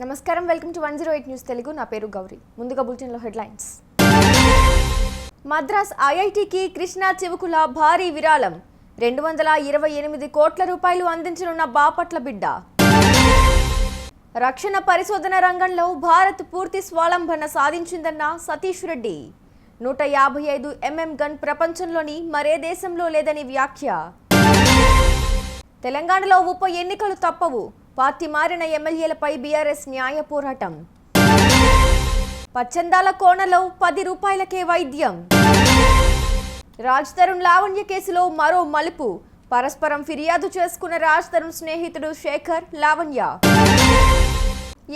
నమస్కారం welcome to one zero eight news Telugu. నా పేరు గౌరీ. ముందుగా బులెటిన్లో హెడ్లైన్స్. మద్రాస్ ఐఐటికి కృష్ణా చివుకుల భారీ విరాళం. రెండు వందల ఇరవై ఎనిమిది కోట్ల రూపాయలు అందించనున్న బాపట్ల బిడ్డ. రక్షణ పరిశోధన రంగంలో భారత్ పూర్తి స్వాలంబన సాధించిందన్న సతీష్ రెడ్డి. నూట యాభై ఐదు ఎంఎం గన్ ప్రపంచంలోని మరే దేశంలో లేదని వ్యాఖ్య. తెలంగాణలో ఉప ఎన్నికలు తప్పవు. పార్టీ మారిన ఎమ్మెల్యేలపై బీఆర్ఎస్ న్యాయ పోరాటం. పచ్చందాల కోణలో పది రూపాయలకే వైద్యం. రాజ్ తరుణ్ లావణ్య కేసులో మరో మలుపు. పరస్పరం ఫిర్యాదు చేసుకున్న రాజ్ తరుణ్ స్నేహితుడు శేఖర్ లావణ్య.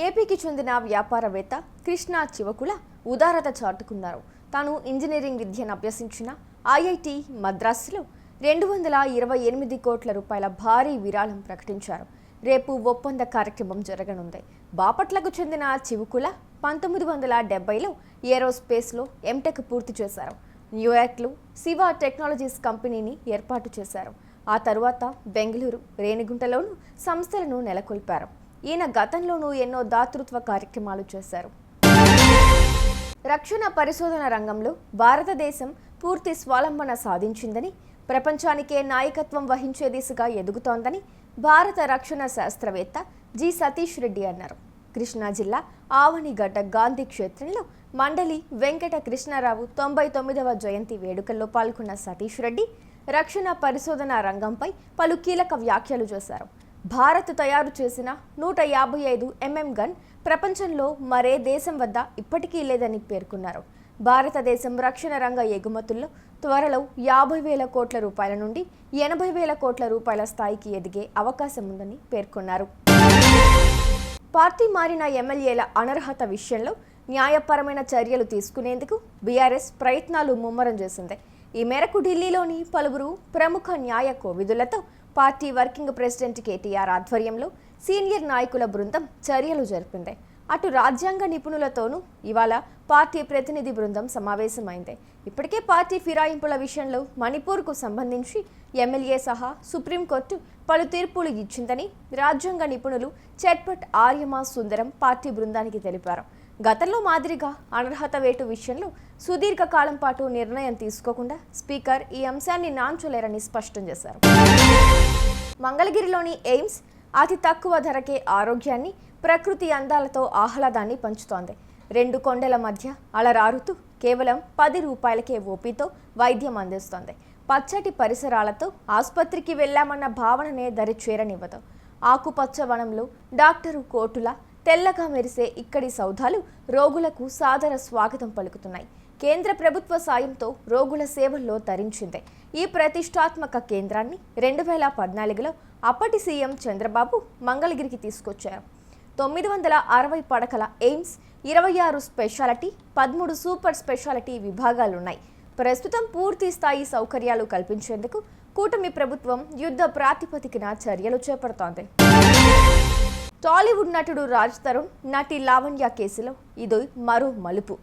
ఏపీకి చెందిన వ్యాపారవేత్త కృష్ణా చివకుల ఉదారత చాటుకున్నారు. తాను ఇంజనీరింగ్ విద్యను అభ్యసించిన ఐఐటి మద్రాసులో రెండు వందల ఇరవై ఎనిమిది కోట్ల రూపాయల భారీ విరాళం ప్రకటించారు. రేపు ఒప్పంద కార్యక్రమం జరగనుంది. బాపట్లకు చెందిన చివుకుల పంతొమ్మిది వందల డెబ్బైలో ఏరోస్పేస్లో ఎంటెక్ పూర్తి చేశారు. న్యూయార్క్లో శివ టెక్నాలజీస్ కంపెనీని ఏర్పాటు చేశారు. ఆ తరువాత బెంగళూరు రేణిగుంటలోనూ సంస్థలను నెలకొల్పారు. ఈయన గతంలోనూ ఎన్నో దాతృత్వ కార్యక్రమాలు చేశారు. రక్షణ పరిశోధన రంగంలో భారతదేశం పూర్తి స్వాలంబన సాధించిందని ప్రపంచానికే నాయకత్వం వహించే దిశగా ఎదుగుతోందని భారత రక్షణ శాస్త్రవేత్త జి సతీష్ రెడ్డి అన్నారు. కృష్ణా జిల్లా ఆవనిగడ్డ గాంధీ క్షేత్రంలో మండలి వెంకట కృష్ణారావు తొంభై తొమ్మిదవ జయంతి వేడుకల్లో పాల్గొన్న సతీష్ రెడ్డి రక్షణ పరిశోధన రంగంపై పలు కీలక వ్యాఖ్యలు చేశారు. భారత్ తయారు చేసిన నూట యాభై ఐదు ఎంఎం గన్ ప్రపంచంలో మరే దేశం వద్ద ఇప్పటికీ లేదని పేర్కొన్నారు. భారతదేశం రక్షణ రంగ ఎగుమతుల్లో త్వరలో యాభై వేల కోట్ల రూపాయల నుండి ఎనభై వేల కోట్ల రూపాయల స్థాయికి ఎదిగే అవకాశం ఉందని పేర్కొన్నారు. పార్టీ మారిన ఎమ్మెల్యేల అనర్హత విషయంలో న్యాయపరమైన చర్యలు తీసుకునేందుకు బీఆర్ఎస్ ప్రయత్నాలు ముమ్మరం చేసింది. ఈ మేరకు ఢిల్లీలోని పలువురు ప్రముఖ న్యాయ కోవిదులతో పార్టీ వర్కింగ్ ప్రెసిడెంట్ కేటీఆర్ ఆధ్వర్యంలో సీనియర్ నాయకుల బృందం చర్యలు జరిపింది. అటు రాజ్యాంగ నిపుణులతోనూ ఇవాళ పార్టీ ప్రతినిధి బృందం సమావేశమైంది. ఇప్పటికే పార్టీ ఫిరాయింపుల విషయంలో మణిపూర్కు సంబంధించి ఎమ్మెల్యే సహా సుప్రీంకోర్టు పలు తీర్పులు ఇచ్చిందని రాజ్యాంగ నిపుణులు చట్పట్ ఆర్యమా సుందరం పార్టీ బృందానికి తెలిపారు. గతంలో మాదిరిగా అనర్హత వేటు విషయంలో సుదీర్ఘకాలం పాటు నిర్ణయం తీసుకోకుండా స్పీకర్ ఈ అంశాన్ని నాంచలేరని స్పష్టం చేశారు. మంగళగిరిలోని ఎయిమ్స్ అతి తక్కువ ధరకే ఆరోగ్యాన్ని ప్రకృతి అందాలతో ఆహ్లాదాన్ని పంచుతోంది. రెండు కొండల మధ్య అలరారుతూ కేవలం పది రూపాయలకే ఓపీతో వైద్యం అందిస్తోంది. పచ్చటి పరిసరాలతో ఆసుపత్రికి వెళ్ళామన్న భావననే దరి చేరనివ్వదు ఆకుపచ్చ వనంలో డాక్టరు కోటుల తెల్లగా మెరిసే ఇక్కడి సౌధాలు రోగులకు సాదర స్వాగతం పలుకుతున్నాయి. కేంద్ర ప్రభుత్వ సాయంతో రోగుల సేవల్లో తరించింది. ఈ ప్రతిష్టాత్మక కేంద్రాన్ని రెండు వేల పద్నాలుగులో అప్పటి సీఎం చంద్రబాబు మంగళగిరికి తీసుకొచ్చారు. తొమ్మిది వందల అరవై పడకల ఎయిమ్స్ ఇరవై ఆరు స్పెషాలిటీ పదమూడు సూపర్ స్పెషాలిటీ విభాగాలున్నాయి. ప్రస్తుతం పూర్తి స్థాయి సౌకర్యాలు కల్పించేందుకు కూటమి ప్రభుత్వం యుద్ధ ప్రాతిపదికన చర్యలు చేపడుతోంది. టాలీవుడ్ నటుడు రాజ్ తరుణ్ నటి లావణ్య కేసులో ఇది మరో మలుపు.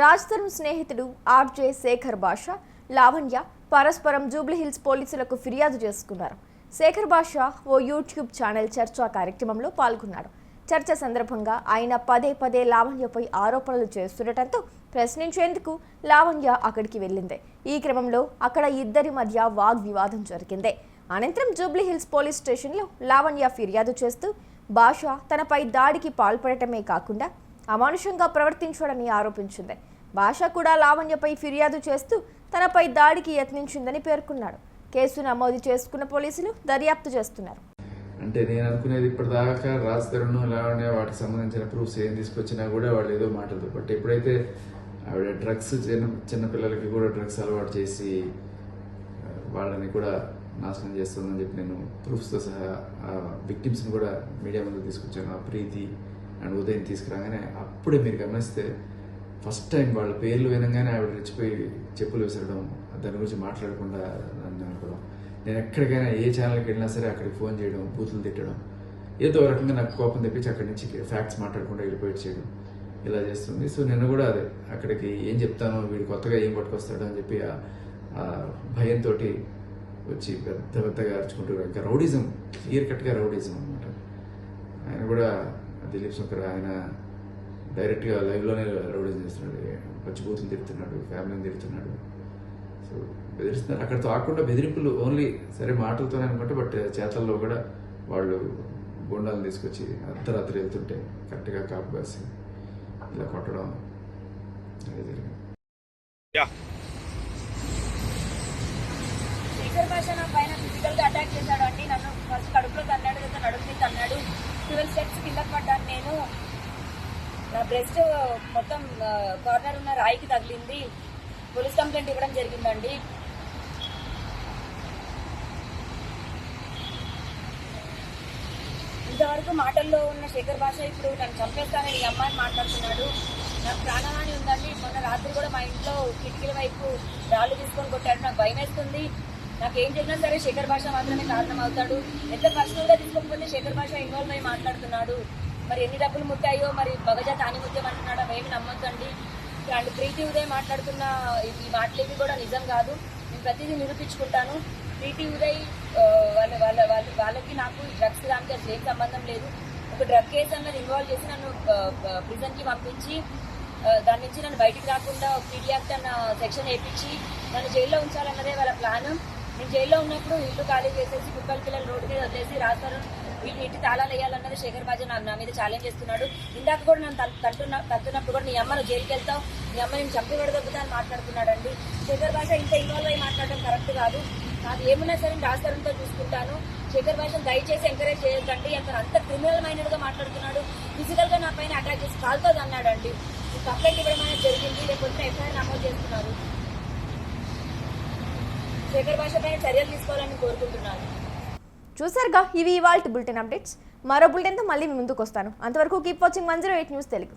రాజ్ తరుణ్ స్నేహితుడు ఆర్జే శేఖర్ బాషా లావణ్య పరస్పరం జూబ్లీహిల్స్ పోలీసులకు ఫిర్యాదు చేసుకున్నారు. శేఖర్ బాషా ఓ యూట్యూబ్ ఛానల్ చర్చా కార్యక్రమంలో పాల్గొన్నాడు. చర్చ సందర్భంగా ఆయన పదే పదే లావణ్యపై ఆరోపణలు చేస్తుండటంతో ప్రశ్నించేందుకు లావణ్య అక్కడికి వెళ్ళింది. ఈ క్రమంలో అక్కడ ఇద్దరి మధ్య వాగ్వివాదం జరిగింది. అనంతరం జూబ్లీహిల్స్ పోలీస్ స్టేషన్లో లావణ్య ఫిర్యాదు చేస్తూ భాష తనపై దాడికి పాల్పడటమే కాకుండా అమానుషంగా ప్రవర్తించడని ఆరోపించింది. భాష కూడా లావణ్యపై ఫిర్యాదు చేస్తూ తనపై దాడికి యత్నించిందని పేర్కొన్నాడు. కేసు నమోదు చేసుకున్న పోలీసులు దర్యాప్తు చేస్తున్నారు. అంటే నేను అనుకునేది ఇప్పటిదాకా రాజ్ తరుణ్ ఉండే వాటికి సంబంధించిన ప్రూఫ్స్ ఏం తీసుకొచ్చినా కూడా వాళ్ళు ఏదో మాటలు బట్ ఎప్పుడైతే ఆవిడ డ్రగ్స్ చిన్న చిన్నపిల్లలకి కూడా డ్రగ్స్ అలవాటు చేసి వాళ్ళని కూడా నాశనం చేస్తుందని చెప్పి నేను ప్రూఫ్స్తో సహా ఆ విక్టిమ్స్ని కూడా మీడియా ముందు తీసుకొచ్చాను. ఆ ప్రీతి అండ్ ఉదయం తీసుకురాగానే అప్పుడే మీరు గమనిస్తే ఫస్ట్ టైం వాళ్ళ పేర్లు వినగానే ఆవిడ రెచ్చిపోయి చెప్పులు విసరడం దాని గురించి మాట్లాడకుండా నన్ను అనుకోవడం. నేను ఎక్కడికైనా ఏ ఛానల్కి వెళ్ళినా సరే అక్కడికి ఫోన్ చేయడం బూతులు తిట్టడం ఏదో ఒక రకంగా నాకు కోపం తెప్పించి అక్కడి నుంచి ఫ్యాక్ట్స్ మాట్లాడకుండా వెళ్ళిపోయి చేయడం ఇలా చేస్తుంది. సో నేను కూడా అదే అక్కడికి ఏం చెప్తానో వీడు కొత్తగా ఏం పట్టుకొస్తాడో అని చెప్పి ఆ- భయంతో వచ్చి పెద్ద పెద్దగా అరుచుకుంటూ ఇంకా రౌడిజం క్లియర్ కట్గా రౌడిజం అనమాట ఆయన కూడా దిలీప్ శంకర్ ఆయన డైరెక్ట్గా లైవ్లోనే రౌడిజం చేస్తున్నాడు. పచ్చిబూతులు తిడుతున్నాడు ఫ్యామిలీని తిడుతున్నాడు. సో బెదిరిస్తున్నారు. అక్కడితో ఆకుండా బెదిరింపులు ఓన్లీ సరే మాటలతోనే అనుకుంటే బట్ చేతల్లో కూడా వాళ్ళు గుండాలను తీసుకొచ్చి అర్ధరాత్రి వెళ్తుంటే కరెక్ట్గా కాపు కాసి ఇలా కొట్టడం అదే జరిగింది. శేఖర్ భాష నా పైన అటాక్ చేశాడు అండి. నన్ను ఫస్ట్ కడుపులో తన్నాడు లేదా నడుము మీద తన్నాడు. ట్వెల్వ్ స్టెప్స్ కింద పడ్డాను నేను. నా బ్రెస్ట్ మొత్తం కార్నర్ ఉన్న రాయికి తగిలింది. పోలీస్ కంప్లైంట్ ఇవ్వడం జరిగిందండి. ఇంతవరకు మాటల్లో ఉన్న శేఖర్ భాష ఇప్పుడు నన్ను చంపేస్తానని ఈ అమ్మాయిని మాట్లాడుతున్నాడు. నాకు ప్రాణహాని ఉందండి. మొన్న రాత్రి కూడా మా ఇంట్లో కిటికీల వైపు రాళ్ళు తీసుకొని కొట్టాడు. నాకు భయం వేస్తుంది నాకు ఏం జరిగినా సరే శేఖర్ భాష మాత్రమే కారణం అవుతాడు ఎంత పర్సనల్గా తీసుకోకపోతే శేఖర్ భాష ఇన్వాల్వ్ అయి మాట్లాడుతున్నాడు. మరి ఎన్ని డబ్బులు ముట్టాయో మరి బగజా తాని ముత్యం అంటున్నాడు అవేమి నమ్మొద్దండి. అండ్ ప్రీతి ఉదయ్ మాట్లాడుతున్న ఈ- మాటలేవి కూడా నిజం కాదు. నేను ప్రతిదీ నిరూపించుకుంటాను. ప్రీతి ఉదయ్ వాళ్ళ వాళ్ళ వాళ్ళ వాళ్ళకి నాకు డ్రగ్స్ దానికి అసలు ఏం సంబంధం లేదు. ఒక డ్రగ్ కేసు అన్నది ఇన్వాల్వ్ చేసి నన్ను ప్రిజన్కి పంపించి దాని నుంచి నన్ను బయటికి రాకుండా పీడియాక్ట్ అన్న సెక్షన్ వేయించి నన్ను జైల్లో ఉంచాలన్నదే వాళ్ళ ప్లాన్. నేను జైల్లో ఉన్నప్పుడు ఇల్లు ఖాళీ చేసేసి కుక్కల పిల్లలు రోడ్డు మీద వదిలేసి రాస్తారు వీటి ఇంటి తాళాలు వేయాలన్నది శేఖర్ బాజీ నా నా మీద ఛాలెంజ్ చేస్తున్నాడు. ఇందాక కూడా నన్ను తట్టున్న తట్టున్నప్పుడు కూడా నీ అమ్మను జైలుకి వెళ్తావు. నీ అమ్మ నేను చంపి విడదొక్కుతా అని మాట్లాడుతున్నాడండి. శేఖర్ భాష ఇంత ఇన్వాల్వ్ అయ్యి మాట్లాడడం కరెక్ట్ కాదు. నాకు ఏమున్నా సరే రాస్తారంతో చూసుకుంటాను. శేఖర్ భాషను దయచేసి ఎంకరేజ్ చేయొద్దండి. అతను అంత క్రిమినల్ మైండెడ్గా మాట్లాడుతున్నాడు. ఫిజికల్గా నా పైన అటాక్ చేసి కాల్తో అన్నాడండి ఈ కంప్లైంట్ ఇవ్వడం అనేది జరిగింది. లేకపోతే ఎఫ్ఐఆర్ నమోదు చేస్తున్నారు. శేఖర్ భాష పైన చర్యలు తీసుకోవాలని కోరుకుంటున్నాను. చూసారుగా ఇవి ఇవాళ బులెటిన్ అప్డేట్స్. మరో బులెటిన్తో మళ్ళీ మీ ముందుకు వస్తాను. అంతవరకు keep watching one zero eight news Telugu.